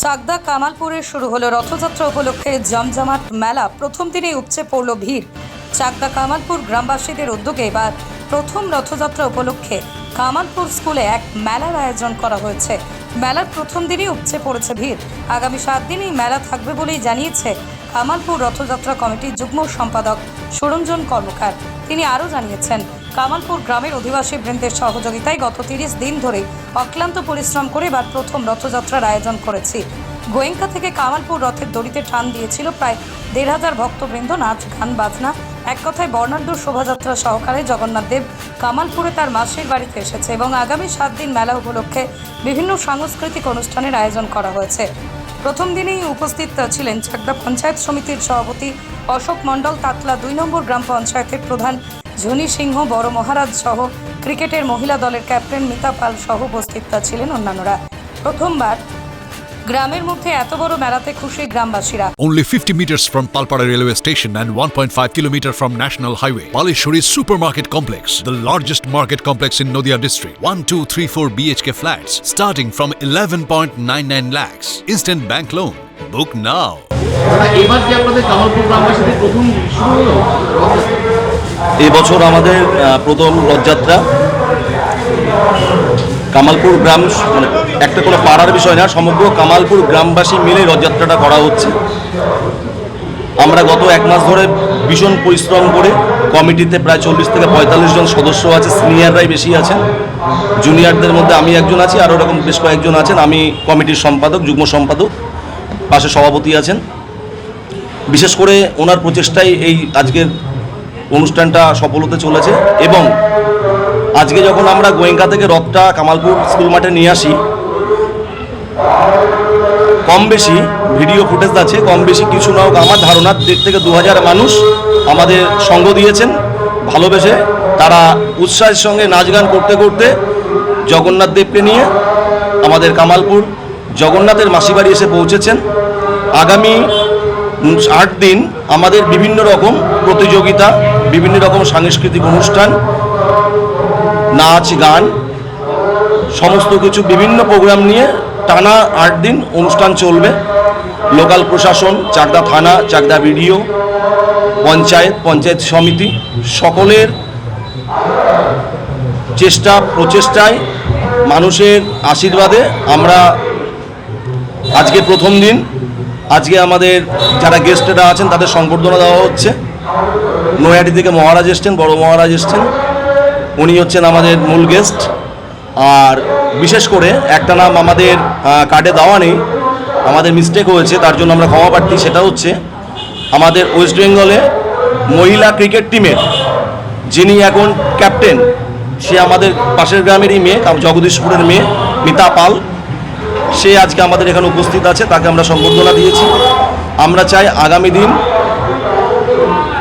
চাকদা কামালপুরে শুরু হলো রথযাত্রা উপলক্ষে জমজমাট মেলা। প্রথম দিনেই উপচে পড়ল ভিড়। চাকদা কামালপুর গ্রামবাসীদের উদ্যোগে এবার প্রথম রথযাত্রা উপলক্ষে কামালপুর স্কুলে এক মেলার আয়োজন করা হয়েছে। মেলার প্রথম দিনই উপচে পড়েছে ভিড়। আগামী সাত দিন এই মেলা থাকবে বলেই জানিয়েছে কামালপুর রথযাত্রা কমিটির যুগ্ম সম্পাদক সুরঞ্জন কর্মকার। তিনি আরও জানিয়েছেন কামালপুর গ্রামের অধিবাসী বৃন্দের সহযোগিতায় গত তিরিশ দিন ধরে অক্লান্ত পরিশ্রম করে এবার প্রথম রথযাত্রার আয়োজন করেছি। গোয়েঙ্কা থেকে কামালপুর রথের দড়িতে টান দিয়েছিল প্রায় দেড় হাজার ভক্তবৃন্দ, নাচ, গান, বাজনা। এক কথায় বর্ণাঢ্য শোভাযাত্রা সহকারে জগন্নাথ দেব কামালপুরে তার মাসির বাড়িতে এসেছে এবং আগামী সাত দিন মেলা উপলক্ষে বিভিন্ন সাংস্কৃতিক অনুষ্ঠানের আয়োজন করা হয়েছে। প্রথম দিনেই উপস্থিত ছিলেন চাকদা পঞ্চায়েত সমিতির সভাপতি অশোক মণ্ডল, তাতলা দুই নম্বর গ্রাম পঞ্চায়েতের প্রধান ঝুনি সিংহ বড় মহারাজ সহ ক্রিকেটের মহিলা দলের ক্যাপ্টেন মিতা পাল সহ উপস্থিত ছিলেন অন্যান্যরা প্রথমবার গ্রামের মধ্যে এত বড় মেলাতে খুশি গ্রামবাসীরা Only 50 meters from Palpara railway station and 1.5 kilometer from National Highway. Palishuri Supermarket Complex, the largest market complex in Noida district. 1, 2, 3, 4 BHK flats starting from 11.99 lakhs. Instant bank loan. Book now. এবার যে আপনাদের কামালপুর গ্রামবাসীদের প্রথম শুরু হলো। এবছর আমাদের প্রথম রথযাত্রা। কামালপুর গ্রাম মানে একটা কোনো পাড়ার বিষয় না, সমগ্র কামালপুর গ্রামবাসী মিলে রথযাত্রাটা করা হচ্ছে। আমরা গত এক মাস ধরে ভীষণ পরিশ্রম করে কমিটিতে প্রায় চল্লিশ থেকে পঁয়তাল্লিশ জন সদস্য আছে, সিনিয়ররাই বেশি আছেন। জুনিয়রদের মধ্যে আমি একজন আছি, আরও এরকম বেশ কয়েকজন আছেন। আমি কমিটির সম্পাদক, যুগ্ম সম্পাদক, পাশে সভাপতি আছেন। বিশেষ করে ওনার প্রচেষ্টায় এই আজকের অনুষ্ঠানটা সফল হতে চলেছে এবং আজকে যখন আমরা গোয়েঙ্কা থেকে রথটা কামালপুর স্কুল মাঠে নিয়ে আসি, কম বেশি ভিডিও ফুটেজ আছে, কম বেশি কিছু না হোক, আমার ধারণা দেড় থেকে দু হাজার মানুষ আমাদের সঙ্গ দিয়েছেন, ভালোবেসে তারা উৎসাহের সঙ্গে নাচ গান করতে করতে জগন্নাথ দেবকে নিয়ে আমাদের কামালপুর জগন্নাথের মাসিবাড়ি এসে পৌঁছেছেন। আগামী আট দিন আমাদের বিভিন্ন রকম প্রতিযোগিতা, বিভিন্ন রকম সাংস্কৃতিক অনুষ্ঠান, নাচ, গান, সমস্ত কিছু বিভিন্ন প্রোগ্রাম নিয়ে টানা আট দিন অনুষ্ঠান চলবে। লোকাল প্রশাসন, চাকদা থানা, চাকদা বিডিও, পঞ্চায়েত পঞ্চায়েত সমিতি, সকলের চেষ্টা, প্রচেষ্টায় মানুষের আশীর্বাদে আমরা আজকে প্রথম দিন আজকে আমাদের যারা গেস্টেরা আছেন, তাদের সংবর্ধনা দেওয়া হচ্ছে। নৈহাটি থেকে মহারাজ এসছেন, বড় মহারাজ এসছেন। উনি হচ্ছেন আমাদের মূল গেস্ট আর বিশেষ করে একটা নাম আমাদের কার্ডে দেওয়া নেই। আমাদের মিস্টেক হয়েছে, তার জন্য আমরা ক্ষমা প্রার্থী, সেটা হচ্ছে আমাদের ওয়েস্ট বেঙ্গলে মহিলা ক্রিকেট টিমের যিনি এখন ক্যাপ্টেন সে আমাদের পাশের গ্রামেরই মেয়ে, জগদীশপুরের মেয়ে, মিতা পাল। সে আজকে আমাদের এখানে উপস্থিত আছে, তাকে আমরা সম্বর্ধনা দিয়েছি। আমরা চাই আগামী দিন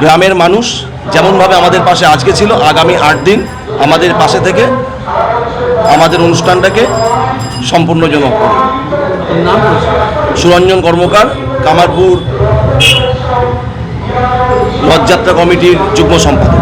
গ্রামের মানুষ যেমনভাবে আমাদের পাশে আজকে ছিল, আগামী আট দিন আমাদের পাশে থেকে আমাদের অনুষ্ঠানটাকে সম্পূর্ণজনক নাম সুরঞ্জন কর্মকার, কামারপুর রথযাত্রা কমিটির যুগ্ম সম্পাদক।